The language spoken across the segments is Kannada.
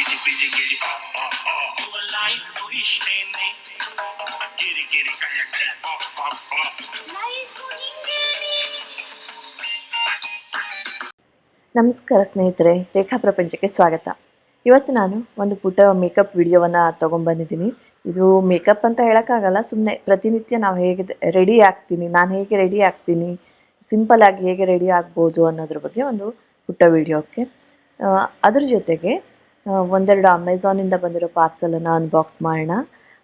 ಗಿಡಿ ಬಿಡಿ ಗಿಡಿ ಆ ಆ ಆ ಲೈಫ್ ಇಷ್ಟೇನೆ ಗಿರಿ ಗಿರಿ oh ಆ ಆ ನಮಸ್ಕಾರ ಸ್ನೇಹಿತರೆ, ರೇಖಾ ಪ್ರಪಂಚಕ್ಕೆ ಸ್ವಾಗತ. ಇವತ್ತು ನಾನು ಒಂದು ಪುಟ್ಟ ಮೇಕಪ್ ವಿಡಿಯೋವನ್ನು ತೊಗೊಂಬಂದಿದ್ದೀನಿ ಇದು ಮೇಕಪ್ ಅಂತ ಹೇಳೋಕ್ಕಾಗಲ್ಲ ಸುಮ್ಮನೆ ಪ್ರತಿನಿತ್ಯ ನಾವು ಹೇಗೆ ರೆಡಿ ಆಗ್ತೀನಿ, ನಾನು ಹೇಗೆ ರೆಡಿ ಆಗ್ತೀನಿ ಸಿಂಪಲ್ ಆಗಿ ಹೇಗೆ ರೆಡಿ ಆಗ್ಬೋದು ಅನ್ನೋದ್ರ ಬಗ್ಗೆ ಒಂದು ಪುಟ್ಟ ವಿಡಿಯೋಕ್ಕೆ. ಅದ್ರ ಜೊತೆಗೆ ಒಂದೆರಡು ಅಮೆಝಾನಿಂದ ಬಂದಿರೋ ಪಾರ್ಸಲನ್ನು ಅನ್ಬಾಕ್ಸ್ ಮಾಡೋಣ.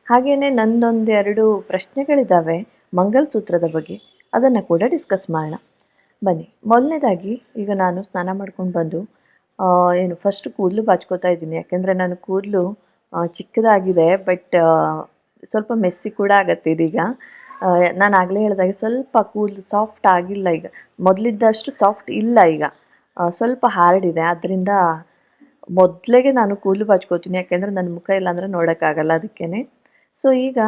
ಹಾಗೆಯೇ ನಂದೊಂದೆರಡು ಪ್ರಶ್ನೆಗಳಿದ್ದಾವೆ ಮಂಗಲಸೂತ್ರದ ಬಗ್ಗೆ. ಅದನ್ನು ಕೂಡ ಡಿಸ್ಕಸ್ ಮಾಡೋಣ. ಬನ್ನಿ, ಮೊದಲನೇದಾಗಿ ಈಗ ನಾನು ಸ್ನಾನ ಮಾಡ್ಕೊಂಡು ಬಂದು ಏನು ಫಸ್ಟ್ ಕೂದಲು ಬಾಚ್ಕೋತಾ ಇದ್ದೀನಿ. ಯಾಕೆಂದರೆ ನಾನು ಕೂದಲು ಚಿಕ್ಕದಾಗಿದೆ ಬಟ್ ಸ್ವಲ್ಪ ಮೆಸ್ಸಿ ಕೂಡ ಆಗತ್ತೆ ಇದೀಗ. ನಾನು ಆಗಲೇ ಹೇಳಿದಾಗ ಸ್ವಲ್ಪ ಕೂದಲು ಸಾಫ್ಟ್ ಆಗಿಲ್ಲ ಈಗ. ಮೊದಲಿದ್ದಷ್ಟು ಸಾಫ್ಟ್ ಇಲ್ಲ ಈಗ. ಸ್ವಲ್ಪ ಹಾರ್ಡ್ ಇದೆ. ಅದರಿಂದ ಮೊದಲಿಗೆ ನಾನು ಕೂದಲು ಬಾಚ್ಕೋತೀನಿ ಯಾಕೆಂದರೆ ನನ್ನ ಮುಖ ಇಲ್ಲ ಅಂದರೆ ನೋಡೋಕ್ಕಾಗಲ್ಲ ಅದಕ್ಕೇ ಸೊ ಈಗ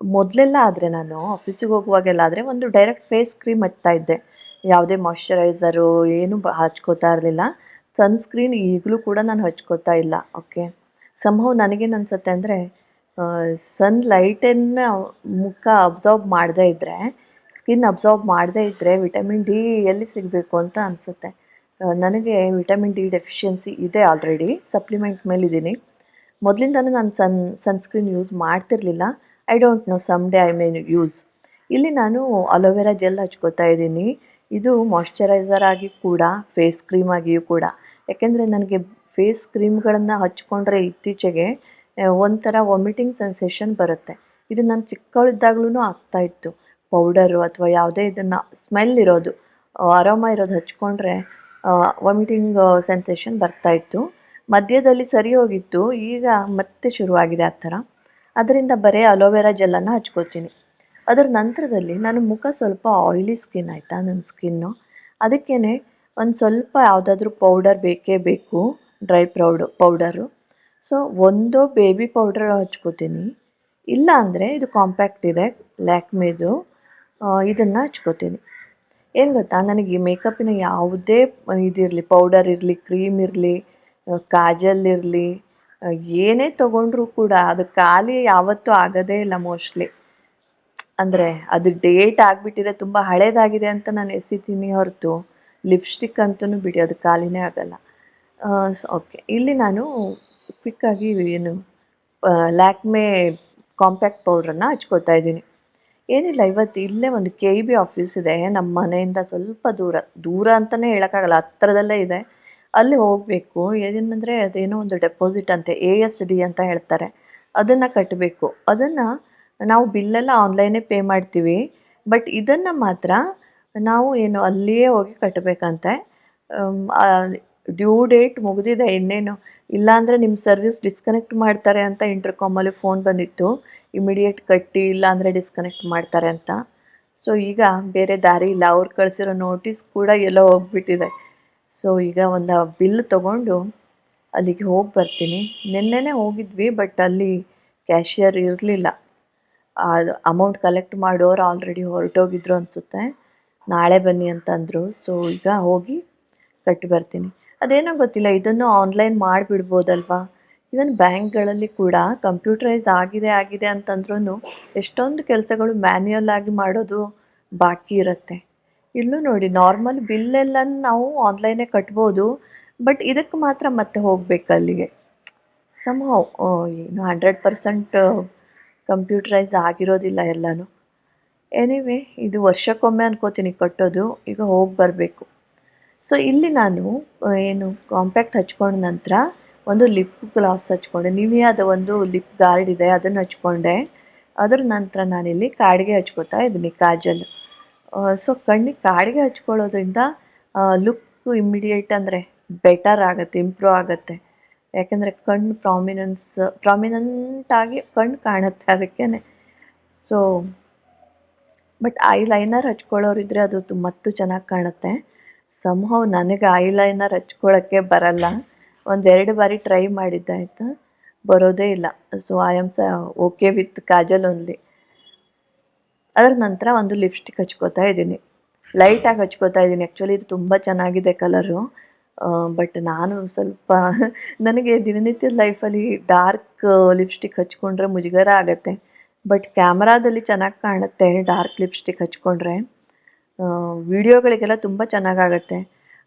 ಮೊದಲೆಲ್ಲ ಆದರೆ ನಾನು ಆಫೀಸಿಗೆ ಹೋಗುವಾಗೆಲ್ಲ ಆದರೆ ಒಂದು ಡೈರೆಕ್ಟ್ ಫೇಸ್ ಕ್ರೀಮ್ ಹಚ್ತಾ ಇದ್ದೆ. ಯಾವುದೇ ಮಾಯಶ್ಚರೈಸರು ಏನು ಬ, ಹಚ್ಕೋತಾ ಇರಲಿಲ್ಲ. ಸನ್ಸ್ಕ್ರೀನ್ ಈಗಲೂ ಕೂಡ ನಾನು ಹಚ್ಕೋತಾ ಇಲ್ಲ ಓಕೆ ಸಂಭವ ನನಗೇನು ಅನ್ಸುತ್ತೆ ಅಂದರೆ ಸನ್ ಲೈಟನ್ನು ಮುಖ ಅಬ್ಸಾರ್ಬ್ ಮಾಡದೇ ಇದ್ದರೆ ಸ್ಕಿನ್ ಅಬ್ಸಾರ್ಬ್ ಮಾಡದೇ ಇದ್ದರೆ ವಿಟಮಿನ್ ಡಿ ಎಲ್ಲಿ ಸಿಗಬೇಕು ಅಂತ ಅನಿಸುತ್ತೆ. ನನಗೆ ವಿಟಮಿನ್ ಡಿ ಡೆಫಿಷಿಯನ್ಸಿ ಇದೆ ಆಲ್ರೆಡಿ. ಸಪ್ಲಿಮೆಂಟ್ ಮೇಲಿದ್ದೀನಿ. ಮೊದಲಿಂದನೂ ನಾನು ಸನ್, ಸನ್ಸ್ಕ್ರೀನ್ ಯೂಸ್ ಮಾಡ್ತಿರಲಿಲ್ಲ. I don't know some day I mean use. ಇಲ್ಲಿ ನಾನು ಅಲೋವೆರಾ ಜೆಲ್ ಹಚ್ಕೋತಾ ಇದ್ದೀನಿ. ಇದು ಮಾಯಶ್ಚರೈಸರ್ ಆಗಿ ಕೂಡ, ಫೇಸ್ ಕ್ರೀಮ್ ಆಗಿಯೂ ಕೂಡ. ಯಾಕೆಂದರೆ ನನಗೆ ಫೇಸ್ ಕ್ರೀಮ್ಗಳನ್ನು ಹಚ್ಕೊಂಡ್ರೆ ಇತ್ತೀಚೆಗೆ ಒಂಥರ ವಾಮಿಟಿಂಗ್ ಸೆನ್ಸೇಷನ್ ಬರುತ್ತೆ. ಇದು ನಾನು ಚಿಕ್ಕವಳಿದ್ದಾಗ್ಲೂ ಆಗ್ತಾ ಇತ್ತು. ಪೌಡರು ಅಥವಾ ಯಾವುದೇ ಇದನ್ನು ಸ್ಮೆಲ್ ಇರೋದು ಅರೋಮ ಇರೋದು ಹಚ್ಕೊಂಡ್ರೆ ವಾಮಿಟಿಂಗ್ ಸೆನ್ಸೇಷನ್ ಬರ್ತಾ ಇತ್ತು. ಮಧ್ಯದಲ್ಲಿ ಸರಿ ಹೋಗಿತ್ತು. ಈಗ ಮತ್ತೆ ಶುರುವಾಗಿದೆ ಆ ಥರ. ಅದರಿಂದ ಬರೀ ಅಲೋವೆರಾ ಜೆಲ್ಲನ್ನು ಹಚ್ಕೋತೀನಿ ಅದರ ನಂತರದಲ್ಲಿ ನನ್ನ ಮುಖ ಸ್ವಲ್ಪ ಆಯಿಲಿ ಸ್ಕಿನ್ ಆಯಿತಾ ನನ್ನ ಸ್ಕಿನ್ನು ಅದಕ್ಕೇ ಒಂದು ಸ್ವಲ್ಪ ಯಾವುದಾದ್ರೂ ಪೌಡರ್ ಬೇಕೇ ಬೇಕು ಡ್ರೈ ಪ್ರೌಡ್ ಪೌಡರು ಸೊ ಒಂದು ಬೇಬಿ ಪೌಡರ್ ಹಚ್ಕೋತೀನಿ. ಇಲ್ಲ ಅಂದರೆ ಇದು ಕಾಂಪ್ಯಾಕ್ಟ್ ಇದೆ, ಲ್ಯಾಕ್ಮೇದು. ಇದನ್ನು ಹಚ್ಕೋತೀನಿ. ಏನು ಗೊತ್ತಾ? ನನಗೆ ಮೇಕಪ್ ಮೇಕಪ್ಪಿನ ಯಾವುದೇ ಇದಿರಲಿ ಪೌಡರ್ ಇರಲಿ ಕ್ರೀಮ್ ಇರಲಿ ಕಾಜಲ್ ಇರಲಿ ಏನೇ ತಗೊಂಡ್ರೂ ಕೂಡ ಅದು ಖಾಲಿ ಯಾವತ್ತೂ ಆಗೋದೇ ಇಲ್ಲ ಮೋಸ್ಟ್ಲಿ ಅಂದರೆ ಅದು ಡೇಟ್ ಆಗಿಬಿಟ್ಟಿದೆ, ತುಂಬ ಹಳೇದಾಗಿದೆ ಅಂತ ನಾನು ಎಸಿತೀನಿ ಹೊರತು. ಲಿಪ್ಸ್ಟಿಕ್ ಅಂತೂ ಬಿಡಿ, ಅದು ಖಾಲಿನೇ ಆಗಲ್ಲ. ಓಕೆ ಇಲ್ಲಿ ನಾನು ಕ್ವಿಕ್ಕಾಗಿ ಏನು ಲ್ಯಾಕ್ಮೆ ಕಾಂಪ್ಯಾಕ್ಟ್ ಪೌಡ್ರನ್ನ ಹಚ್ಕೋತಾ ಇದ್ದೀನಿ. ಏನಿಲ್ಲ, ಇವತ್ತು ಇಲ್ಲೇ ಒಂದು ಕೆ ಬಿ ಆಫೀಸ್ ಇದೆ. ನಮ್ಮ ಮನೆಯಿಂದ ಸ್ವಲ್ಪ ದೂರ ದೂರ ಅಂತಲೇ ಹೇಳೋಕ್ಕಾಗಲ್ಲ, ಹತ್ರದಲ್ಲೇ ಇದೆ. ಅಲ್ಲಿ ಹೋಗಬೇಕು. ಏನಂದರೆ, ಅದೇನೋ ಒಂದು ಡೆಪಾಸಿಟ್ ಅಂತೆ ಎ ಎಸ್ ಡಿ ಅಂತ ಹೇಳ್ತಾರೆ. ಅದನ್ನು ಕಟ್ಟಬೇಕು ಅದನ್ನು ನಾವು ಬಿಲ್ಲೆಲ್ಲ ಆನ್ಲೈನೇ ಪೇ ಮಾಡ್ತೀವಿ. ಬಟ್ ಇದನ್ನು ಮಾತ್ರ ನಾವು ಏನು ಅಲ್ಲಿಯೇ ಹೋಗಿ ಕಟ್ಟಬೇಕಂತೆ ಡ್ಯೂ ಡೇಟ್ ಮುಗಿದಿದೆ ಇನ್ನೇನು. ಇಲ್ಲಾಂದರೆ ನಿಮ್ಮ ಸರ್ವಿಸ್ ಡಿಸ್ಕನೆಕ್ಟ್ ಮಾಡ್ತಾರೆ ಅಂತ ಇಂಟರ್ಕಾಮಲ್ಲಿ ಫೋನ್ ಬಂದಿತ್ತು. ಇಮಿಡಿಯೇಟ್ ಕಟ್ಟಿ ಇಲ್ಲ ಅಂದರೆ ಡಿಸ್ಕನೆಕ್ಟ್ ಮಾಡ್ತಾರೆ ಅಂತ. ಸೊ ಈಗ ಬೇರೆ ದಾರಿ ಇಲ್ಲ. ಅವ್ರು ಕಳಿಸಿರೋ ನೋಟಿಸ್ ಕೂಡ ಎಲ್ಲೋ ಹೋಗ್ಬಿಟ್ಟಿದೆ. ಸೊ ಈಗ ಒಂದು ಬಿಲ್ ತೊಗೊಂಡು ಅಲ್ಲಿಗೆ ಹೋಗಿ ಬರ್ತೀನಿ. ನಿನ್ನೆನೇ ಹೋಗಿದ್ವಿ ಬಟ್ ಅಲ್ಲಿ ಕ್ಯಾಶಿಯರ್ ಇರಲಿಲ್ಲ. ಅದು ಅಮೌಂಟ್ ಕಲೆಕ್ಟ್ ಮಾಡೋರು ಆಲ್ರೆಡಿ ಹೊರಟೋಗಿದ್ರು ಅನಿಸುತ್ತೆ. ನಾಳೆ ಬನ್ನಿ ಅಂತಂದರು ಸೊ ಈಗ ಹೋಗಿ ಕಟ್ಟಿ ಬರ್ತೀನಿ. ಅದೇನೋ ಗೊತ್ತಿಲ್ಲ. ಇದನ್ನು ಆನ್ಲೈನ್ ಮಾಡಿಬಿಡ್ಬೋದಲ್ವಾ? ಇವನ್ ಬ್ಯಾಂಕ್ಗಳಲ್ಲಿ ಕೂಡ ಕಂಪ್ಯೂಟರೈಸ್ ಆಗಿದೆ ಆಗಿದೆ ಅಂತಂದ್ರೂ ಎಷ್ಟೊಂದು ಕೆಲಸಗಳು ಮ್ಯಾನ್ಯಲ್ ಆಗಿ ಮಾಡೋದು ಬಾಕಿ ಇರುತ್ತೆ. ಇಲ್ಲೂ ನೋಡಿ ನಾರ್ಮಲ್ ಬಿಲ್ಲೆಲ್ಲ ನಾವು ಆನ್ಲೈನೇ ಕಟ್ಬೋದು ಬಟ್ ಇದಕ್ಕೆ ಮಾತ್ರ ಮತ್ತೆ ಹೋಗ್ಬೇಕು ಅಲ್ಲಿಗೆ. ಸಮ್ಹೌ ಏನು ಹಂಡ್ರೆಡ್ ಪರ್ಸೆಂಟ್ ಕಂಪ್ಯೂಟರೈಸ್ ಆಗಿರೋದಿಲ್ಲ ಎಲ್ಲನೂ. ಎನಿವೆ ಇದು ವರ್ಷಕ್ಕೊಮ್ಮೆ ಅನ್ಕೋತೀನಿ ಕಟ್ಟೋದು, ಈಗ ಹೋಗಿ ಬರಬೇಕು. ಸೊ ಇಲ್ಲಿ ನಾನು, ಏನು ಕಾಂಪ್ಯಾಕ್ಟ್ ಹಚ್ಕೊಂಡ ನಂತರ ಒಂದು ಲಿಪ್ ಗ್ಲಾಸ್ ಹಚ್ಕೊಂಡೆ. ನಿವಿಯಾದ ಒಂದು ಲಿಪ್ ಗಾರ್ಡ್ ಇದೆ, ಅದನ್ನು ಹಚ್ಕೊಂಡೆ. ಅದರ ನಂತರ ನಾನಿಲ್ಲಿ ಕಾಡಿಗೆ ಹಚ್ಕೋತಾ ಇದ್ದೀನಿ ಕಾಜಲ್. ಸೊ ಕಣ್ಣಿಗೆ ಕಾಡಿಗೆ ಹಚ್ಕೊಳ್ಳೋದ್ರಿಂದ ಲುಕ್ ಇಮ್ಮಿಡಿಯೇಟ್ ಅಂದರೆ ಬೆಟರ್ ಆಗುತ್ತೆ ಇಂಪ್ರೂವ್ ಆಗುತ್ತೆ. ಯಾಕೆಂದರೆ ಕಣ್ಣು ಪ್ರಾಮಿನೆನ್ಸ್ ಪ್ರಾಮಿನೆಂಟಾಗಿ ಕಣ್ಣು ಕಾಣುತ್ತೆ ಅದಕ್ಕೇ ಸೊ ಬಟ್ ಐ ಲೈನರ್ ಹಚ್ಕೊಳ್ಳೋರಿದ್ರೆ ಅದು ಮತ್ತೂ ಚೆನ್ನಾಗಿ ಕಾಣುತ್ತೆ. ಸಮ್ಹೌ ನನಗೆ ಐ ಲೈನರ್ ಹಚ್ಕೊಳ್ಳೋಕ್ಕೆ ಬರಲ್ಲ. ಒಂದೆರಡು ಬಾರಿ ಟ್ರೈ ಮಾಡಿದ್ದೆ ಬರೋದೇ ಇಲ್ಲ. ಸೊ ಐ ಆಮ್ ಸ ಓಕೆ ವಿತ್ ಕಾಜಲ್ ಓನ್ಲಿ ಅದರ ನಂತರ ಒಂದು ಲಿಪ್ಸ್ಟಿಕ್ ಹಚ್ಕೋತಾ ಇದ್ದೀನಿ. ಲೈಟಾಗಿ ಹಚ್ಕೋತಾ ಇದ್ದೀನಿ. ಆ್ಯಕ್ಚುಲಿ ಇದು ತುಂಬ ಚೆನ್ನಾಗಿದೆ ಕಲರು ಬಟ್ ನಾನು ಸ್ವಲ್ಪ, ನನಗೆ ದಿನನಿತ್ಯದ ಲೈಫಲ್ಲಿ ಡಾರ್ಕ್ ಲಿಪ್ಸ್ಟಿಕ್ ಹಚ್ಕೊಂಡ್ರೆ ಮುಜುಗರ ಆಗುತ್ತೆ. ಬಟ್ ಕ್ಯಾಮ್ರಾದಲ್ಲಿ ಚೆನ್ನಾಗಿ ಕಾಣುತ್ತೆ ಡಾರ್ಕ್ ಲಿಪ್ಸ್ಟಿಕ್ ಹಚ್ಕೊಂಡ್ರೆ. ವಿಡಿಯೋಗಳಿಗೆಲ್ಲ ತುಂಬ ಚೆನ್ನಾಗಾಗತ್ತೆ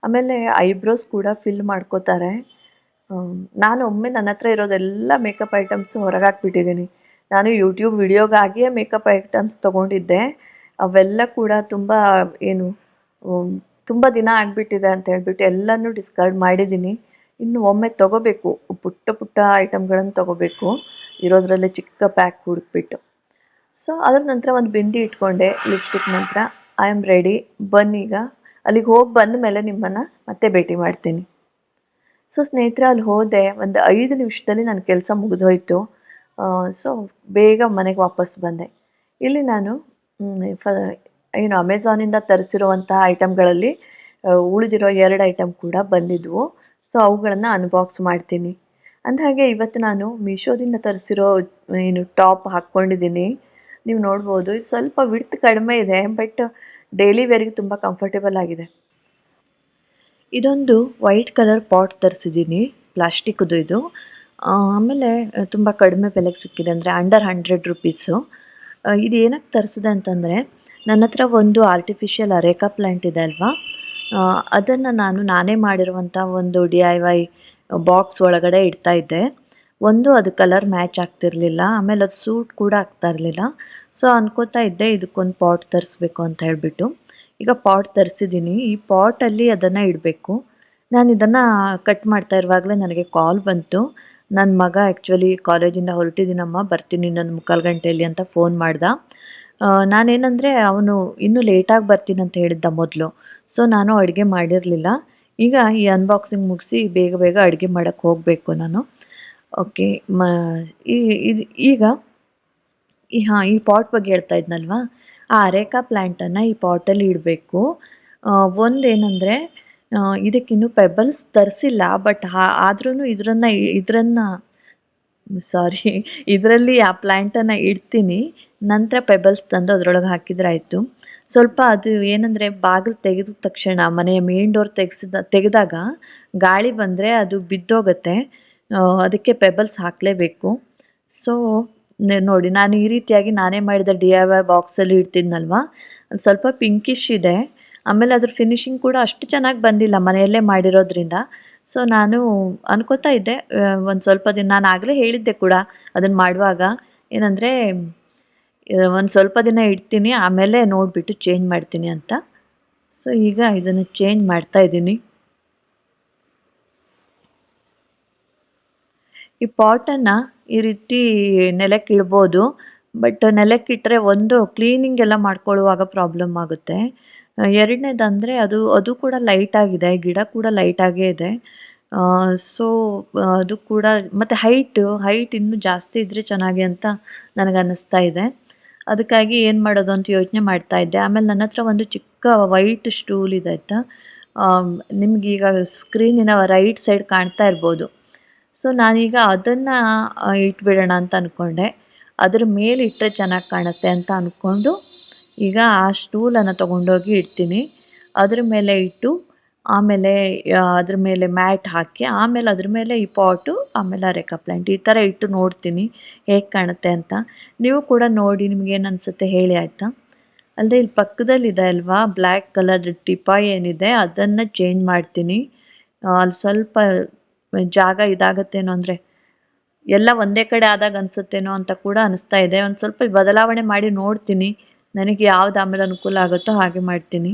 ಆಮೇಲೆ ಐಬ್ರೋಸ್ ಕೂಡ ಫಿಲ್ ಮಾಡ್ಕೋತಾರೆ. ನಾನು ಒಮ್ಮೆ ನನ್ನ ಹತ್ರ ಇರೋದೆಲ್ಲ ಮೇಕಪ್ ಐಟಮ್ಸ್ ಹೊರಗಾಕ್ಬಿಟ್ಟಿದ್ದೀನಿ ನಾನು ಯೂಟ್ಯೂಬ್ ವಿಡಿಯೋಗಾಗಿಯೇ ಮೇಕಪ್ ಐಟಮ್ಸ್ ತೊಗೊಂಡಿದ್ದೆ. ಅವೆಲ್ಲ ಕೂಡ ತುಂಬ, ಏನು ತುಂಬ ದಿನ ಆಗಿಬಿಟ್ಟಿದೆ ಅಂತ ಹೇಳ್ಬಿಟ್ಟು ಎಲ್ಲನೂ ಡಿಸ್ಕಾರ್ಡ್ ಮಾಡಿದ್ದೀನಿ ಇನ್ನು ಒಮ್ಮೆ ತೊಗೋಬೇಕು. ಪುಟ್ಟ ಪುಟ್ಟ ಐಟಮ್ಗಳನ್ನು ತೊಗೋಬೇಕು. ಇರೋದರಲ್ಲೇ ಚಿಕ್ಕ ಪ್ಯಾಕ್ ಹುಡುಕ್ಬಿಟ್ಟು. ಸೊ ಅದ್ರ ನಂತರ ಒಂದು ಬಿಂದಿ ಇಟ್ಕೊಂಡೆ ಲಿಪ್ಸ್ಟಿಕ್ ನಂತರ. ಐ ಆಮ್ ರೆಡಿ ಬನ್ನೀಗ ಅಲ್ಲಿಗೆ ಹೋಗಿ ಬಂದ ಮೇಲೆ ನಿಮ್ಮನ್ನು ಮತ್ತೆ ಭೇಟಿ ಮಾಡ್ತೀನಿ. ಸೊ ಸ್ನೇಹಿತರೆ, ಅಲ್ಲಿ ಹೋದೆ. ಒಂದು ಐದು ನಿಮಿಷದಲ್ಲಿ ನನ್ನ ಕೆಲಸ ಮುಗಿದೋಯ್ತು. ಸೊ ಬೇಗ ಮನೆಗೆ ವಾಪಸ್ ಬಂದೆ. ಇಲ್ಲಿ ನಾನು ಫ, ಏನು ಅಮೆಝಾನಿಂದ ತರಿಸಿರುವಂತಹ ಐಟಮ್ಗಳಲ್ಲಿ ಉಳಿದಿರೋ ಎರಡು ಐಟಮ್ ಕೂಡ ಬಂದಿದ್ವು. ಸೊ ಅವುಗಳನ್ನು ಅನ್ಬಾಕ್ಸ್ ಮಾಡ್ತೀನಿ. ಅಂದಹಾಗೆ ಇವತ್ತು ನಾನು ಮೀಶೋದಿಂದ ತರಿಸಿರೋ, ಏನು, ಟಾಪ್ ಹಾಕ್ಕೊಂಡಿದ್ದೀನಿ. ನೀವು ನೋಡ್ಬೋದು ಇದು ಸ್ವಲ್ಪ ವಿಡ್ತ್ ಕಡಿಮೆ ಇದೆ, ಬಟ್ ಡೈಲಿ ವೇರಿಗೆ ತುಂಬ ಕಂಫರ್ಟೇಬಲ್ ಆಗಿದೆ. ಇದೊಂದು ವೈಟ್ ಕಲರ್ ಪಾಟ್ ತರಿಸಿದ್ದೀನಿ ಪ್ಲಾಸ್ಟಿಕ್ದು ಇದು. ಆಮೇಲೆ ತುಂಬ ಕಡಿಮೆ ಬೆಲೆಗೆ ಸಿಕ್ಕಿದೆ ಅಂದರೆ ಅಂಡರ್ ಹಂಡ್ರೆಡ್ ರುಪೀಸು ಇದು ಏನಕ್ಕೆ ತರಿಸಿದೆ ಅಂತಂದರೆ, ನನ್ನ ಹತ್ರ ಒಂದು ಆರ್ಟಿಫಿಷಿಯಲ್ ಅರೇಕಾ ಪ್ಲ್ಯಾಂಟ್ ಇದೆ ಅಲ್ವಾ? ಅದನ್ನು ನಾನು ನಾನೇ ಮಾಡಿರುವಂಥ ಒಂದು ಡಿ ಐ ವೈ ಬಾಕ್ಸ್ ಒಳಗಡೆ ಇಡ್ತಾ ಇದ್ದೆ. ಒಂದು ಅದು ಕಲರ್ ಮ್ಯಾಚ್ ಆಗ್ತಿರಲಿಲ್ಲ, ಆಮೇಲೆ ಅದು ಸೂಟ್ ಕೂಡ ಆಗ್ತಾ ಇರಲಿಲ್ಲ. ಸೊ ಅನ್ಕೋತಾ ಇದ್ದೆ ಇದಕ್ಕೊಂದು ಪಾಟ್ ತರಿಸ್ಬೇಕು ಅಂತ ಹೇಳಿಬಿಟ್ಟು. ಈಗ ಪಾಟ್ ತರಿಸಿದ್ದೀನಿ. ಈ ಪಾಟಲ್ಲಿ ಅದನ್ನು ಇಡಬೇಕು. ನಾನು ಇದನ್ನು ಕಟ್ ಮಾಡ್ತಾ ಇರುವಾಗಲೇ ನನಗೆ ಕಾಲ್ ಬಂತು. ನನ್ನ ಮಗ ಆ್ಯಕ್ಚುಲಿ ಕಾಲೇಜಿಂದ ಹೊರಟಿದ್ದೀನಮ್ಮ ಬರ್ತೀನಿ ನನ್ನ ಮುಕ್ಕಾಲು ಗಂಟೆಯಲ್ಲಿ ಅಂತ ಫೋನ್ ಮಾಡ್ದ. ನಾನೇನಂದರೆ ಅವನು ಇನ್ನೂ ಲೇಟಾಗಿ ಬರ್ತೀನಿ ಅಂತ ಹೇಳಿದ್ದ ಮೊದಲು. ಸೊ ನಾನು ಅಡುಗೆ ಮಾಡಿರಲಿಲ್ಲ. ಈಗ ಈ ಅನ್ಬಾಕ್ಸಿಂಗ್ ಮುಗಿಸಿ ಬೇಗ ಬೇಗ ಅಡುಗೆ ಮಾಡೋಕ್ಕೆ ಹೋಗಬೇಕು ನಾನು. ಓಕೆ ಮ ಈಗ, ಈ, ಹಾಂ, ಈ ಪಾಟ್ ಬಗ್ಗೆ ಹೇಳ್ತಾ ಇದ್ನಲ್ವಾ? ಆ ಅರೇಕಾ ಪ್ಲ್ಯಾಂಟನ್ನು ಈ ಪಾಟಲ್ಲಿ ಇಡಬೇಕು. ಒಂದೇನೆಂದರೆ ಇದಕ್ಕಿನ್ನೂ ಪೆಬಲ್ಸ್ ತರಿಸಿಲ್ಲ, ಬಟ್ ಆದ್ರೂ ಇದರನ್ನು ಇದರನ್ನು, ಸಾರಿ, ಇದರಲ್ಲಿ ಆ ಪ್ಲ್ಯಾಂಟನ್ನು ಇಡ್ತೀನಿ. ನಂತರ ಪೆಬಲ್ಸ್ ತಂದು ಅದರೊಳಗೆ ಹಾಕಿದ್ರೆ ಆಯಿತು. ಸ್ವಲ್ಪ ಅದು ಏನಂದರೆ, ಬಾಗಿಲು ತೆಗೆದ ತಕ್ಷಣ, ಮನೆಯ ಮೇನ್ ಡೋರ್ ತೆಗೆಸಿದ, ತೆಗೆದಾಗ ಗಾಳಿ ಬಂದರೆ ಅದು ಬಿದ್ದೋಗತ್ತೆ. ಅದಕ್ಕೆ ಪೆಬಲ್ಸ್ ಹಾಕಲೇಬೇಕು. ಸೊ ನೋಡಿ, ನಾನು ಈ ರೀತಿಯಾಗಿ ನಾನೇ ಮಾಡಿದ ಡಿ ಐ ವೈ ಬಾಕ್ಸಲ್ಲಿ ಇಡ್ತಿದ್ನಲ್ವಾ? ಅದು ಸ್ವಲ್ಪ ಪಿಂಕಿಶ್ ಇದೆ. ಆಮೇಲೆ ಅದ್ರ ಫಿನಿಶಿಂಗ್ ಕೂಡ ಅಷ್ಟು ಚೆನ್ನಾಗಿ ಬಂದಿಲ್ಲ ಮನೆಯಲ್ಲೇ ಮಾಡಿರೋದ್ರಿಂದ. ಸೊ, ನಾನು ಅನ್ಕೋತಾ ಇದ್ದೆ. ಒಂದು ಸ್ವಲ್ಪ ದಿನ ನಾನು ಆಗಲೇ ಹೇಳಿದ್ದೆ ಕೂಡ ಅದನ್ನು ಮಾಡುವಾಗ. ಏನಂದರೆ ಒಂದು ಸ್ವಲ್ಪ ದಿನ ಇಡ್ತೀನಿ, ಆಮೇಲೆ ನೋಡಿಬಿಟ್ಟು ಚೇಂಜ್ ಮಾಡ್ತೀನಿ ಅಂತ. ಸೊ, ಈಗ ಇದನ್ನು ಚೇಂಜ್ ಮಾಡ್ತಾ ಇದ್ದೀನಿ. ಈ ಪಾಟನ್ನು ಈ ರೀತಿ ನೆಲಕ್ಕೆ ಇಡ್ಬೋದು. ಬಟ್ ನೆಲಕ್ಕೆ ಇಟ್ಟರೆ ಒಂದು ಕ್ಲೀನಿಂಗ್ ಎಲ್ಲ ಮಾಡ್ಕೊಳ್ಳುವಾಗ ಪ್ರಾಬ್ಲಮ್ ಆಗುತ್ತೆ. ಎರಡನೇದಂದರೆ ಅದು ಅದು ಕೂಡ ಲೈಟ್ ಆಗಿದೆ, ಗಿಡ ಕೂಡ ಲೈಟಾಗೇ ಇದೆ. ಸೊ ಅದು ಕೂಡ, ಮತ್ತು ಹೈಟ್ ಹೈಟ್ ಇನ್ನೂ ಜಾಸ್ತಿ ಇದ್ದರೆ ಚೆನ್ನಾಗಿ ಅಂತ ನನಗೆ ಅನ್ನಿಸ್ತಾ ಇದೆ. ಅದಕ್ಕಾಗಿ ಏನು ಮಾಡೋದು ಅಂತ ಯೋಚನೆ ಮಾಡ್ತಾ ಇದ್ದೆ. ಆಮೇಲೆ ನನ್ನ ಹತ್ರ ಒಂದು ಚಿಕ್ಕ ವೈಟ್ ಸ್ಟೂಲ್ ಇದೆ ಆಯಿತಾ? ನಿಮಗೀಗ ಸ್ಕ್ರೀನಿನ ರೈಟ್ ಸೈಡ್ ಕಾಣ್ತಾ ಇರ್ಬೋದು. ಸೊ ನಾನೀಗ ಅದನ್ನು ಇಟ್ಬಿಡೋಣ ಅಂತ ಅಂದ್ಕೊಂಡೆ ಅದ್ರ ಮೇಲೆ ಇಟ್ಟರೆ ಚೆನ್ನಾಗಿ ಕಾಣುತ್ತೆ ಅಂತ ಅಂದ್ಕೊಂಡು ಈಗ ಆ ಸ್ಟೂಲನ್ನು ತೊಗೊಂಡೋಗಿ ಇಡ್ತೀನಿ. ಅದ್ರ ಮೇಲೆ ಇಟ್ಟು, ಆಮೇಲೆ ಅದ್ರ ಮೇಲೆ ಮ್ಯಾಟ್ ಹಾಕಿ, ಆಮೇಲೆ ಅದ್ರ ಮೇಲೆ ಈ ಪಾಟು, ಆಮೇಲೆ ರೆಕ ಪ್ಲ್ಯಾಂಟ್ ಈ ಥರ ಇಟ್ಟು ನೋಡ್ತೀನಿ ಹೇಗೆ ಕಾಣುತ್ತೆ ಅಂತ. ನೀವು ಕೂಡ ನೋಡಿ ನಿಮ್ಗೇನು ಅನಿಸುತ್ತೆ ಹೇಳಿ ಆಯಿತಾ? ಅಲ್ಲದೆ ಇಲ್ಲಿ ಪಕ್ಕದಲ್ಲಿದೆ ಅಲ್ವಾ ಬ್ಲ್ಯಾಕ್ ಕಲರ್ ಟಿಪಾಯ್ ಏನಿದೆ, ಅದನ್ನು ಚೇಂಜ್ ಮಾಡ್ತೀನಿ. ಅಲ್ಲಿ ಸ್ವಲ್ಪ ಜಾಗ ಇದಾಗತ್ತೇನೋ ಅಂದರೆ ಎಲ್ಲ ಒಂದೇ ಕಡೆ ಆದಾಗ ಅನಿಸುತ್ತೇನೋ ಅಂತ ಕೂಡ ಅನಿಸ್ತಾ ಇದೆ. ಒಂದು ಸ್ವಲ್ಪ ಬದಲಾವಣೆ ಮಾಡಿ ನೋಡ್ತೀನಿ. ನನಗೆ ಯಾವ್ದು ಆಮೇಲೆ ಅನುಕೂಲ ಆಗುತ್ತೋ ಹಾಗೆ ಮಾಡ್ತೀನಿ.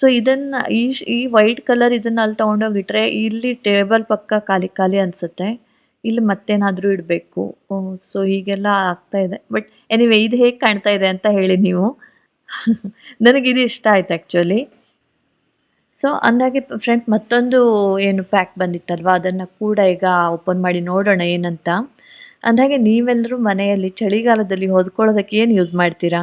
ಸೊ ಇದನ್ನು ಈ ಈ ವೈಟ್ ಕಲರ್ ಇದನ್ನು ಅಲ್ಲಿ ತೊಗೊಂಡೋಗಿಟ್ರೆ ಇಲ್ಲಿ ಟೇಬಲ್ ಪಕ್ಕ ಖಾಲಿ ಖಾಲಿ ಅನಿಸುತ್ತೆ. ಇಲ್ಲಿ ಮತ್ತೇನಾದರೂ ಇಡಬೇಕು. ಸೊ ಹೀಗೆಲ್ಲ ಆಗ್ತಾ ಇದೆ. ಬಟ್ ಎನಿವೆ ಇದು ಹೇಗೆ ಕಾಣ್ತಾ ಇದೆ ಅಂತ ಹೇಳಿ ನೀವು. ನನಗಿದು ಇಷ್ಟ ಆಯ್ತು ಆ್ಯಕ್ಚುಲಿ ಸೊ ಅಂದಾಗೆ ಫ್ರೆಂಡ್ ಮತ್ತೊಂದು ಏನು ಪ್ಯಾಕ್ ಬಂದಿತ್ತಲ್ವಾ? ಅದನ್ನು ಕೂಡ ಈಗ ಓಪನ್ ಮಾಡಿ ನೋಡೋಣ ಏನಂತ. ಅಂದಾಗೆ ನೀವೆಲ್ಲರೂ ಮನೆಯಲ್ಲಿ ಚಳಿಗಾಲದಲ್ಲಿ ಹೊದ್ಕೊಳ್ಳೋದಕ್ಕೆ ಏನು ಯೂಸ್ ಮಾಡ್ತೀರಾ?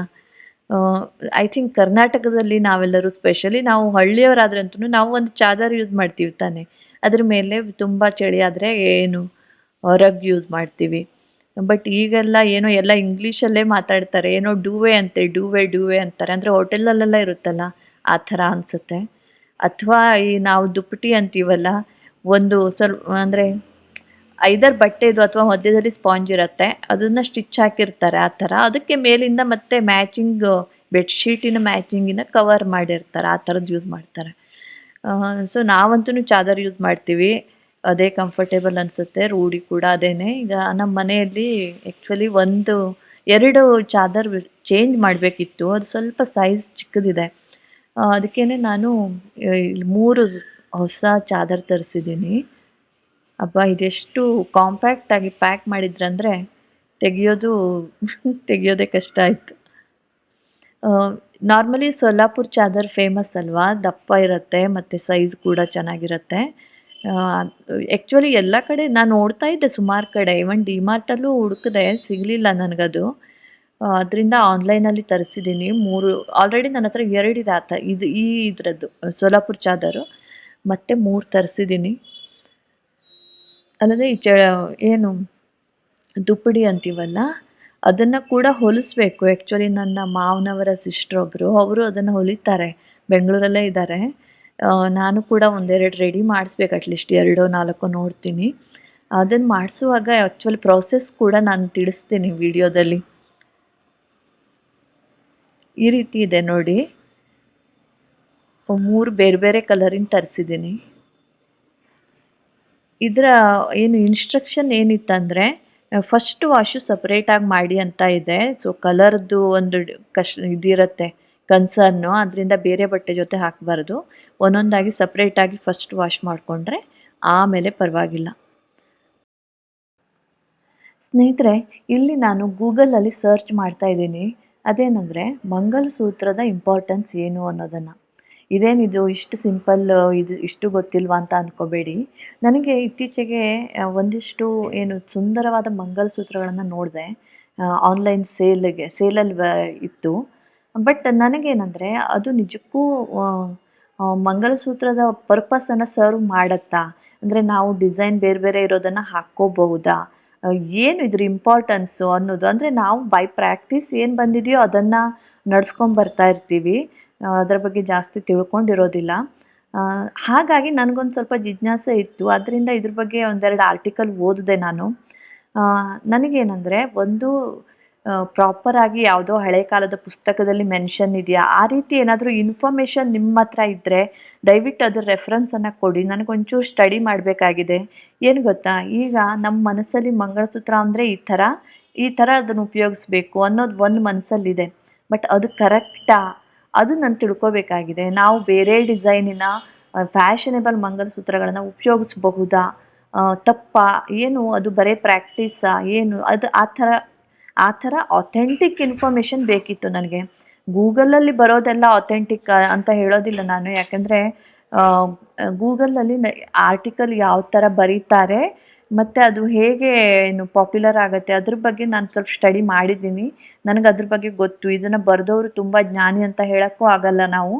ಐ ಥಿಂಕ್ ಕರ್ನಾಟಕದಲ್ಲಿ ನಾವೆಲ್ಲರೂ ಸ್ಪೆಷಲಿ ನಾವು ಹಳ್ಳಿಯವರಾದ್ರಂತೂ ನಾವು ಒಂದು ಚಾದರ್ ಯೂಸ್ ಮಾಡ್ತೀವಿ ತಾನೆ. ಅದ್ರ ಮೇಲೆ ತುಂಬ ಚಳಿ ಆದರೆ ಏನು ರಗ್ ಯೂಸ್ ಮಾಡ್ತೀವಿ. ಬಟ್ ಈಗೆಲ್ಲ ಏನೋ ಎಲ್ಲ ಇಂಗ್ಲೀಷಲ್ಲೇ ಮಾತಾಡ್ತಾರೆ. ಏನೋ ಡೂವೆ ಅಂತೆ ಡೂವೆ ಡೂವೆ ಅಂತಾರೆ. ಅಂದರೆ ಹೋಟೆಲಲ್ಲೆಲ್ಲ ಇರುತ್ತಲ್ಲ, ಆ ಥರ ಅನಿಸುತ್ತೆ. ಅಥವಾ ಈ ನಾವು ದುಪ್ಪಟಿ ಅಂತೀವಲ್ಲ, ಒಂದು ಸ್ವಲ್ಪ ಅಂದರೆ ಐದರ್ ಬಟ್ಟೆದು ಅಥವಾ ಮಧ್ಯದಲ್ಲಿ ಸ್ಪಾಂಜ್ ಇರುತ್ತೆ, ಅದನ್ನು ಸ್ಟಿಚ್ ಹಾಕಿರ್ತಾರೆ ಆ ಥರ. ಅದಕ್ಕೆ ಮೇಲಿಂದ ಮತ್ತೆ ಮ್ಯಾಚಿಂಗ್, ಬೆಡ್ಶೀಟಿನ ಮ್ಯಾಚಿಂಗಿನ ಕವರ್ ಮಾಡಿರ್ತಾರೆ, ಆ ಥರದ್ದು ಯೂಸ್ ಮಾಡ್ತಾರೆ. ಸೊ ನಾವಂತೂ ಚಾದರ್ ಯೂಸ್ ಮಾಡ್ತೀವಿ. ಅದೇ ಕಂಫರ್ಟೇಬಲ್ ಅನಿಸುತ್ತೆ, ರೂಢಿ ಕೂಡ ಅದೇನೆ. ಈಗ ನಮ್ಮ ಮನೆಯಲ್ಲಿ ಆ್ಯಕ್ಚುಲಿ ಒಂದು, ಎರಡು ಚಾದರ್ ಚೇಂಜ್ ಮಾಡಬೇಕಿತ್ತು. ಅದು ಸ್ವಲ್ಪ ಸೈಜ್ ಚಿಕ್ಕದಿದೆ. ಅದಕ್ಕೇ ನಾನು ಇಲ್ಲಿ ಮೂರು ಹೊಸ ಚಾದರ್ ತರಿಸಿದ್ದೀನಿ. ಅಬ್ಬಾ ಇದೆಷ್ಟು ಕಾಂಪ್ಯಾಕ್ಟಾಗಿ ಪ್ಯಾಕ್ ಮಾಡಿದ್ರಂದ್ರೆ ತೆಗಿಯೋದು, ತೆಗೆಯೋದೇ ಕಷ್ಟ ಆಯಿತು. ನಾರ್ಮಲಿ ಸೊಲ್ಲಾಪುರ್ ಚಾದರ್ ಫೇಮಸ್ ಅಲ್ವಾ? ದಪ್ಪ ಇರುತ್ತೆ, ಮತ್ತು ಸೈಜ್ ಕೂಡ ಚೆನ್ನಾಗಿರುತ್ತೆ. ಆ್ಯಕ್ಚುಲಿ ಎಲ್ಲ ಕಡೆ ನಾನು ನೋಡ್ತಾ ಇದ್ದೆ ಸುಮಾರು ಕಡೆ. ಇವನ್ ಡಿಮಾರ್ಟಲ್ಲೂ ಹುಡುಕಿದೆ, ಸಿಗಲಿಲ್ಲ ನನಗದು. ಅದರಿಂದ ಆನ್ಲೈನಲ್ಲಿ ತರಿಸಿದ್ದೀನಿ. ಮೂರು ಆಲ್ರೆಡಿ ನನ್ನ ಹತ್ರ ಎರಡಿದೆ ಥರ ಇದು ಈ ಇದರದ್ದು, ಸೋಲಾಪುರ್ ಚಾದರು. ಮತ್ತೆ ಮೂರು ತರಿಸಿದ್ದೀನಿ. ಅಲ್ಲದೆ ಈ ಚ, ಏನು, ದುಪ್ಪಡಿ ಅಂತೀವಲ್ಲ, ಅದನ್ನು ಕೂಡ ಹೊಲಿಸ್ಬೇಕು. ಆ್ಯಕ್ಚುಲಿ ನನ್ನ ಮಾವನವರ ಸಿಸ್ಟರ್ ಒಬ್ಬರು ಅವರು ಅದನ್ನು ಹೊಲಿತಾರೆ. ಬೆಂಗಳೂರಲ್ಲೇ ಇದ್ದಾರೆ. ನಾನು ಕೂಡ ಒಂದೆರಡು ರೆಡಿ ಮಾಡಿಸ್ಬೇಕು ಅಟ್ಲೀಸ್ಟ್ ಎರಡೋ, ನಾಲ್ಕೋ ನೋಡ್ತೀನಿ. ಅದನ್ನು ಮಾಡಿಸುವಾಗ ಆ್ಯಕ್ಚುಲಿ ಪ್ರೋಸೆಸ್ ಕೂಡ ನಾನು ತಿಳಿಸ್ತೀನಿ ವಿಡಿಯೋದಲ್ಲಿ ಈ ರೀತಿ ಇದೆ ನೋಡಿ. ಮೂರು ಬೇರೆ ಬೇರೆ ಕಲರಿನ ತರಿಸಿದ್ದೀನಿ. ಇದರ ಏನು ಇನ್ಸ್ಟ್ರಕ್ಷನ್ ಏನಿತ್ತಂದರೆ ಫಸ್ಟ್ ವಾಶು ಸಪ್ರೇಟಾಗಿ ಮಾಡಿ ಅಂತ ಇದೆ. ಸೊ ಕಲರ್ದು ಒಂದು ಕಷ್ ಇದಿರುತ್ತೆ ಕನ್ಸರ್ನು ಅದರಿಂದ ಬೇರೆ ಬಟ್ಟೆ ಜೊತೆ ಹಾಕಬಾರ್ದು. ಒಂದೊಂದಾಗಿ ಸಪ್ರೇಟಾಗಿ ಫಸ್ಟ್ ವಾಶ್ ಮಾಡಿಕೊಂಡ್ರೆ ಆಮೇಲೆ ಪರವಾಗಿಲ್ಲ. ಸ್ನೇಹಿತರೆ, ಇಲ್ಲಿ ನಾನು ಗೂಗಲಲ್ಲಿ ಸರ್ಚ್ ಮಾಡ್ತಾ ಇದ್ದೀನಿ. ಅದೇನೆಂದರೆ ಮಂಗಲಸೂತ್ರದ ಇಂಪಾರ್ಟೆನ್ಸ್ ಏನು ಅನ್ನೋದನ್ನು. ಇದೇನಿದು ಇಷ್ಟು ಸಿಂಪಲ್ ಇದು ಇಷ್ಟು ಗೊತ್ತಿಲ್ವಾ ಅಂತ ಅನ್ಕೋಬೇಡಿ. ನನಗೆ ಇತ್ತೀಚೆಗೆ ಒಂದಿಷ್ಟು ಏನು ಸುಂದರವಾದ ಮಂಗಲಸೂತ್ರಗಳನ್ನು ನೋಡಿದೆ ಆನ್ಲೈನ್ ಸೇಲ್ಗೆ ಸೇಲಲ್ಲಿ ಇತ್ತು. ಬಟ್ ನನಗೇನಂದರೆ ಅದು ನಿಜಕ್ಕೂ ಮಂಗಲಸೂತ್ರದ ಪರ್ಪಸನ್ನು ಸರ್ವ್ ಮಾಡುತ್ತಾ? ಅಂದರೆ ನಾವು ಡಿಸೈನ್ ಬೇರೆ ಬೇರೆ ಇರೋದನ್ನು ಹಾಕ್ಕೋಬಹುದಾ? ಏನು ಇದ್ರ ಇಂಪಾರ್ಟೆನ್ಸು ಅನ್ನೋದು? ಅಂದರೆ ನಾವು ಬೈ ಪ್ರಾಕ್ಟೀಸ್ ಏನು ಬಂದಿದೆಯೋ ಅದನ್ನು ನಡ್ಸ್ಕೊಂಡ್ ಬರ್ತಾ ಇರ್ತೀವಿ. ಅದರ ಬಗ್ಗೆ ಜಾಸ್ತಿ ತಿಳ್ಕೊಂಡಿರೋದಿಲ್ಲ. ಹಾಗಾಗಿ ನನಗೊಂದು ಸ್ವಲ್ಪ ಜಿಜ್ಞಾಸೆ ಇತ್ತು. ಅದರಿಂದ ಇದ್ರ ಬಗ್ಗೆ ಒಂದೆರಡು ಆರ್ಟಿಕಲ್ ಓದಿದೆ ನಾನು. ನನಗೇನಂದರೆ ಒಂದು ಪ್ರಾಪರ್ ಆಗಿ ಯಾವುದೋ ಹಳೆ ಕಾಲದ ಪುಸ್ತಕದಲ್ಲಿ ಮೆನ್ಷನ್ ಇದೆಯಾ? ಆ ರೀತಿ ಏನಾದರೂ ಇನ್ಫಾರ್ಮೇಶನ್ ನಿಮ್ಮ ಹತ್ರ ಇದ್ದರೆ ದಯವಿಟ್ಟು ಅದ್ರ ರೆಫರೆನ್ಸನ್ನು ಕೊಡಿ. ನನಗೊಂಚೂರು ಸ್ಟಡಿ ಮಾಡಬೇಕಾಗಿದೆ. ಏನು ಗೊತ್ತಾ? ಈಗ ನಮ್ಮ ಮನಸ್ಸಲ್ಲಿ ಮಂಗಳಸೂತ್ರ ಅಂದರೆ ಈ ಥರ ಈ ಥರ ಅದನ್ನು ಉಪಯೋಗಿಸ್ಬೇಕು ಅನ್ನೋದು ಒಂದು ಮನಸ್ಸಲ್ಲಿದೆ. ಬಟ್ ಅದು ಕರೆಕ್ಟಾ ಅದು ನಾನು ತಿಳ್ಕೊಬೇಕಾಗಿದೆ. ನಾವು ಬೇರೆ ಡಿಸೈನಿನ ಫ್ಯಾಷನೇಬಲ್ ಮಂಗಲಸೂತ್ರಗಳನ್ನು ಉಪಯೋಗಿಸಬಹುದಾ? ತಪ್ಪಾ? ಏನು? ಅದು ಬರೇ ಪ್ರಾಕ್ಟೀಸಾ ಏನು? ಅದು ಆ ಥರ ಆ ಥರ ಅಥೆಂಟಿಕ್ ಇನ್ಫಾರ್ಮೇಷನ್ ಬೇಕಿತ್ತು ನನಗೆ. ಗೂಗಲಲ್ಲಿ ಬರೋದೆಲ್ಲ ಅಥೆಂಟಿಕ್ ಅಂತ ಹೇಳೋದಿಲ್ಲ ನಾನು. ಯಾಕೆಂದರೆ ಗೂಗಲಲ್ಲಿ ಆರ್ಟಿಕಲ್ ಯಾವ ಥರ ಬರೀತಾರೆ, ಮತ್ತು ಅದು ಹೇಗೆ ಏನು ಪಾಪ್ಯುಲರ್ ಆಗುತ್ತೆ, ಅದ್ರ ಬಗ್ಗೆ ನಾನು ಸ್ವಲ್ಪ ಸ್ಟಡಿ ಮಾಡಿದ್ದೀನಿ. ನನಗೆ ಅದ್ರ ಬಗ್ಗೆ ಗೊತ್ತು. ಇದನ್ನು ಬರೆದವರು ತುಂಬ ಜ್ಞಾನಿ ಅಂತ ಹೇಳೋಕ್ಕೂ ಆಗಲ್ಲ ನಾವು.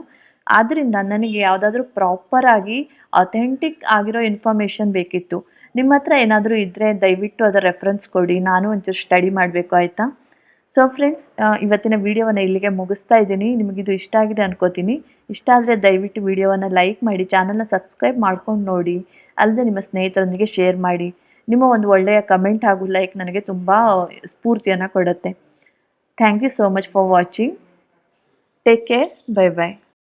ಆದ್ದರಿಂದ ನನಗೆ ಯಾವುದಾದ್ರೂ ಪ್ರಾಪರಾಗಿ ಅಥೆಂಟಿಕ್ ಆಗಿರೋ ಇನ್ಫಾರ್ಮೇಷನ್ ಬೇಕಿತ್ತು. ನಿಮ್ಮ ಹತ್ರ ಏನಾದರೂ ಇದ್ದರೆ ದಯವಿಟ್ಟು ಅದರ ರೆಫರೆನ್ಸ್ ಕೊಡಿ. ನಾನು ಒಂಚೂರು ಸ್ಟಡಿ ಮಾಡಬೇಕು, ಆಯಿತಾ? ಸೊ ಫ್ರೆಂಡ್ಸ್ ಇವತ್ತಿನ ವೀಡಿಯೋವನ್ನು ಇಲ್ಲಿಗೆ ಮುಗಿಸ್ತಾ ಇದ್ದೀನಿ. ನಿಮಗಿದು ಇಷ್ಟ ಆಗಿದೆ ಅನ್ಕೋತೀನಿ. ಇಷ್ಟ ಆದರೆ ದಯವಿಟ್ಟು ವೀಡಿಯೋವನ್ನು ಲೈಕ್ ಮಾಡಿ ಚಾನಲ್ನ ಸಬ್ಸ್ಕ್ರೈಬ್ ಮಾಡ್ಕೊಂಡು ನೋಡಿ. ಅಲ್ಲದೆ ನಿಮ್ಮ ಸ್ನೇಹಿತರೊಂದಿಗೆ ಶೇರ್ ಮಾಡಿ. ನಿಮ್ಮ ಒಂದು ಒಳ್ಳೆಯ ಕಮೆಂಟ್ ಹಾಗೂ ಲೈಕ್ ನನಗೆ ತುಂಬ ಸ್ಫೂರ್ತಿಯನ್ನು ಕೊಡುತ್ತೆ. Thank you so much for watching take care bye bye